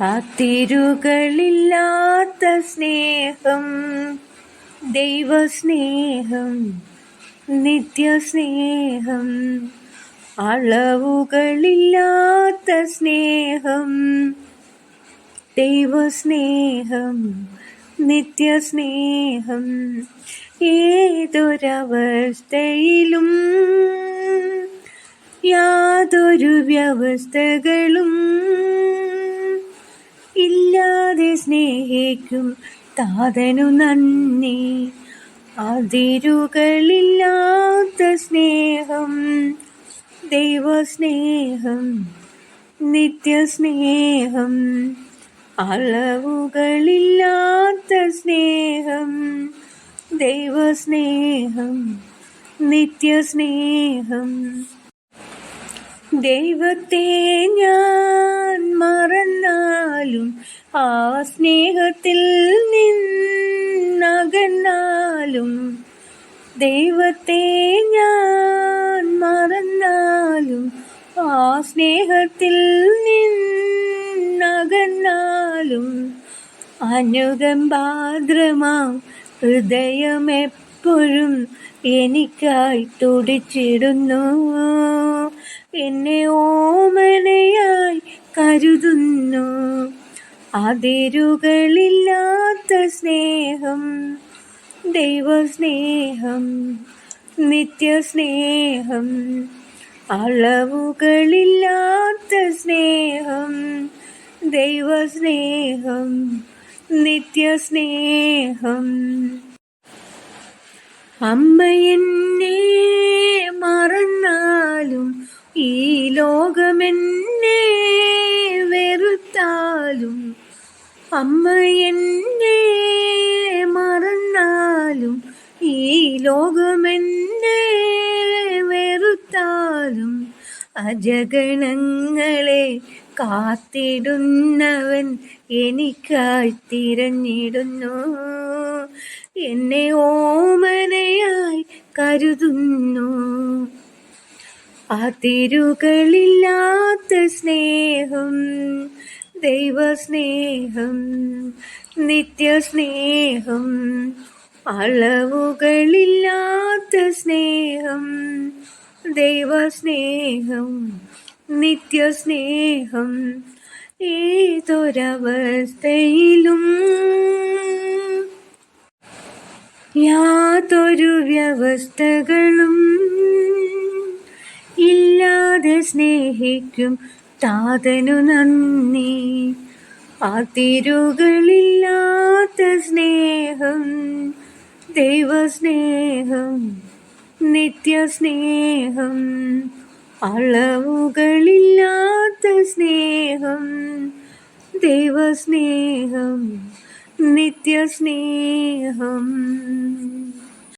അതിരുകളില്ലാത്ത സ്നേഹം ദൈവസ്നേഹം നിത്യസ്നേഹം അളവുകളില്ലാത്ത സ്നേഹം ദൈവസ്നേഹം നിത്യസ്നേഹം ഏതൊരവസ്ഥയിലും യാതൊരു വ്യവസ്ഥകളും സ്നേഹിക്കും താതനു നന്ദി. അതിരുകളില്ലാത്ത സ്നേഹം ദൈവസ്നേഹം നിത്യസ്നേഹം അളവുകളില്ലാത്ത സ്നേഹം ദൈവസ്നേഹം നിത്യസ്നേഹം. ദൈവത്തെ ഞാൻ മറന്നാലും ആ സ്നേഹത്തിൽ നിന്നകന്നാലും ദൈവത്തെ ഞാൻ മറന്നാലും ആ സ്നേഹത്തിൽ നിന്നകന്നാലും അനുകമ്പാദ്രമാം ഹൃദയമെപ്പോഴും എനിക്കായി തുടിച്ചിടുന്നു. എന്നെ ഓമനയായി കരുതുന്നു. അതിരുകളില്ലാത്ത സ്നേഹം ദൈവസ്നേഹം നിത്യസ്നേഹം അളവുകളില്ലാത്ത സ്നേഹം ദൈവസ്നേഹം നിത്യസ്നേഹം. അമ്മയെന്നെ മറന്നാലും ഈ ലോകമെന്നെ വെറുത്താലും എന്നെ മറന്നാലും ഈ ലോകമെന്നെ വെറുത്താലും അജഗണങ്ങളെ കാത്തിടുന്നവൻ എനിക്കായി തിരഞ്ഞിടുന്നു. എന്നെ ഓമനയായി കരുതുന്നു. അതിരുകളില്ലാത്ത സ്നേഹം ദൈവസ്നേഹം നിത്യസ്നേഹം അളവുകളില്ലാത്ത സ്നേഹം ദൈവസ്നേഹം നിത്യസ്നേഹം ഏതൊരവസ്ഥയിലും യാതൊരു വ്യവസ്ഥകളും ഇല്ലാതെ സ്നേഹിക്കും താതനു നന്ദി. അതിരുകളില്ലാത്ത സ്നേഹം ദൈവസ്നേഹം നിത്യസ്നേഹം അളവുകളില്ലാത്ത സ്നേഹം ദൈവസ്നേഹം നിത്യസ്നേഹം.